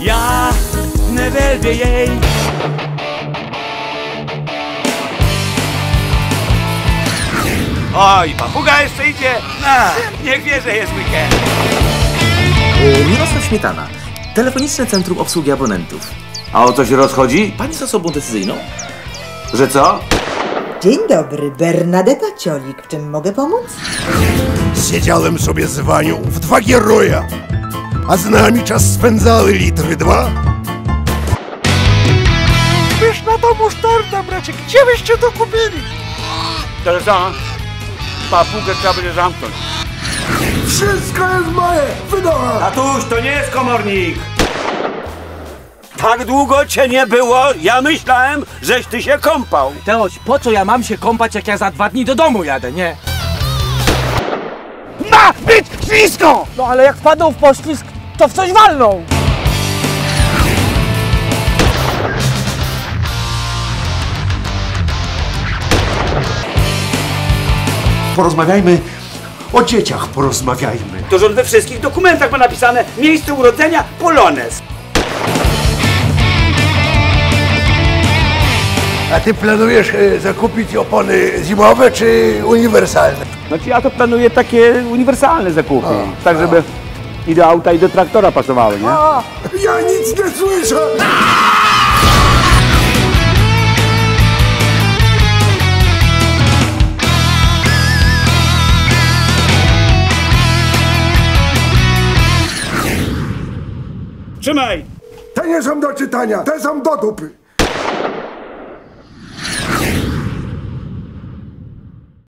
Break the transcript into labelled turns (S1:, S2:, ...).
S1: Ja nie wielbię jej. Oj, papuga jeszcze idzie. A, niech wie, że jest weekend.
S2: E, Mirosław Śmietana. Telefoniczne Centrum Obsługi Abonentów.
S3: A o co się rozchodzi?
S2: Pani z osobą decyzyjną?
S3: Że co?
S4: Dzień dobry, Bernadetta Ciolik. W czym mogę pomóc?
S5: Siedziałem sobie z Wanią w dwa gieroja, a z nami czas spędzały litry dwa.
S6: Wiesz na to musztarda, bracie, gdzie byście to kupili?
S1: Teresa, papugę trzeba będzie zamknąć.
S5: Wszystko jest moje! Wydoła!
S3: Tatuś, to nie jest komornik!
S1: Tak długo cię nie było, ja myślałem, żeś ty się kąpał.
S6: Teoś, po co ja mam się kąpać, jak ja za dwa dni do domu jadę, nie? Ma być ślisko! No ale jak wpadną w poślizg, to w coś walną!
S5: Porozmawiajmy o dzieciach, porozmawiajmy.
S1: To, że we wszystkich dokumentach ma napisane miejsce urodzenia Polones.
S5: A ty planujesz e, zakupić opony zimowe czy uniwersalne?
S7: Znaczy ja to planuję takie uniwersalne zakupy, tak żeby i do auta i do traktora pasowały, nie?
S5: Ja nic nie słyszę!
S1: Trzymaj!
S5: Te nie są do czytania, te są do dupy.